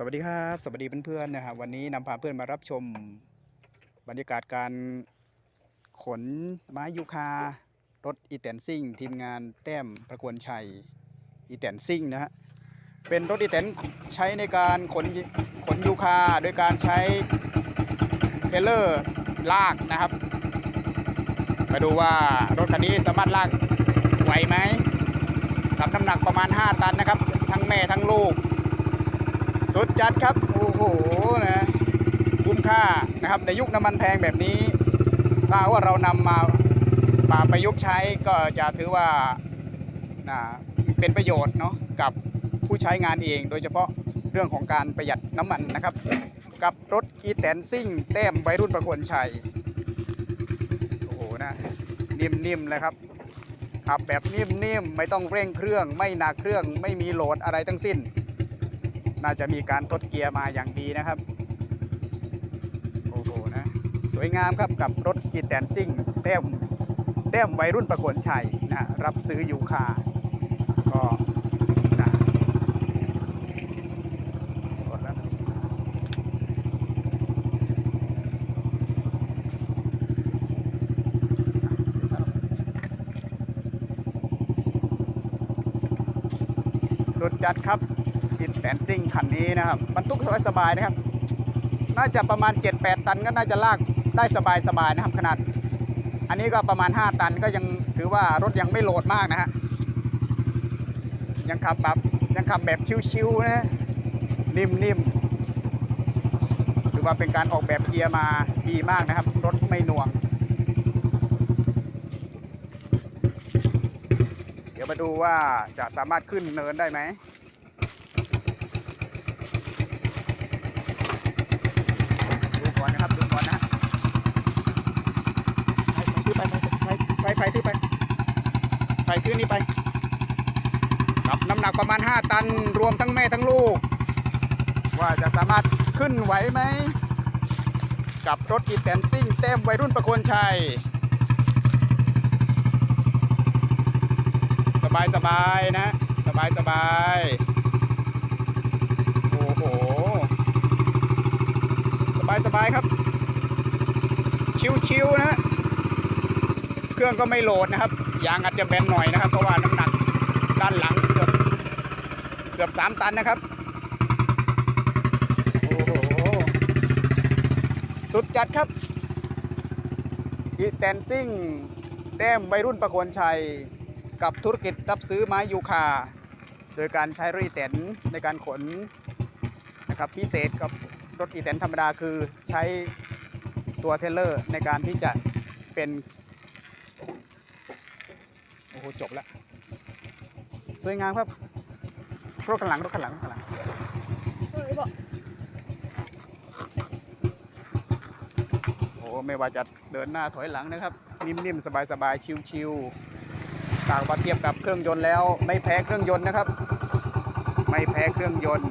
สวัสดีครับสวัสดีเพื่อนๆนะครับวันนี้นำพาเพื่อนมารับชมบรรยากาศการขนไม้ยูคารถอีแตนซิ่ง ทีมงานแต้มประกวนชัยอีแตนซิ่งนะฮะเป็นรถอีแตนใช้ในการขนขนยูคาโดยการใช้เทรลเลอร์ลากนะครับมาดูว่ารถคันนี้สามารถลากไหวไหมรับน้ำหนักประมาณ 5 ตันนะครับ ทั้งแม่ทั้งลูก สดจัดครับ โอ้โหนะคุ้มค่านะครับในยุคน้ำมันแพงแบบนี้ ถ้าว่าเรานำมามาประยุกต์ใช้ก็จะถือว่านะเป็นประโยชน์เนาะกับผู้ใช้งานเอง โดยเฉพาะเรื่องของการประหยัดน้ำมันนะครับ กับรถอีแตนซิ่ง แต้มวัยรุ่นประโคนชัย โอ้โหนะ นิ่มๆเลยครับขับแบบนิ่มๆ ไม่ต้องเร่งเครื่อง ไม่หนักเครื่อง ไม่มีโหลดอะไรทั้งสิ้น น่าจะมีการทดเกียร์มาอย่างดีนะครับ โอ้โหนะ สวยงามครับกับรถอีแตนซิ่งเต้มเต้มวัยรุ่นประโคนชัยนะรับซื้อยูคาก็นะกดแล้วนะสุดจัดครับ อินแตนซิ่งคันนี้นะครับบรรทุกสบายๆนะครับ น่าจะประมาณ 7-8 ตันก็น่าจะลากได้สบายๆนะครับขนาด อันนี้ก็ประมาณ 5 ตันก็ยังถือว่ารถยังไม่โหลดมากนะฮะยังขับแบบยังขับแบบชิวๆนะนิ่มๆถือว่าเป็นการออกแบบเกียร์มาดีมากนะครับ รถไม่หน่วง เดี๋ยวมาดูว่าจะสามารถขึ้นเนินได้ไหม ดูก่อนนะครับดูก่อนนะฮะ ไปไปถือไปไปไปไปถือนี่ไปกับน้ำหนักประมาณ 5 ตันรวมทั้งแม่ทั้งลูก ว่าจะสามารถขึ้นไหวไหม กับรถอีแตนซิ่งเต็มวัยรุ่นประโคนชัย สบายสบายๆนะ สบายสบายๆโอ้โห สบายสบายๆครับ ชิวๆนะ เครื่องก็ไม่โหลดนะครับ ยางอาจจะแบนหน่อยนะครับ เพราะว่าน้ำหนักด้านหลังเกือบเกือบสามตันนะครับโอ้โหสุดจัดครับอีแตนซิ่งแต้มวัยรุ่นประโคนชัย กับธุรกิจรับซื้อไม้ยูคา โดยการใช้รีแตนในการขนนะครับพิเศษกับรถอีแตนธรรมดาคือใช้ตัวเทเลอร์ในการที่จะเป็น อ้โหจบแล้วสวยงามครับรถข้างหลังรถข้างหลังรถข้างหลังเฮ้โอ้ไม่ว่าจะเดินหน้าถอยหลังนะครับ นิ่มๆ สบายๆ ชิวๆต่างมาเทียบกับเครื่องยนต์แล้ว ไม่แพ้เครื่องยนต์นะครับ ไม่แพ้เครื่องยนต์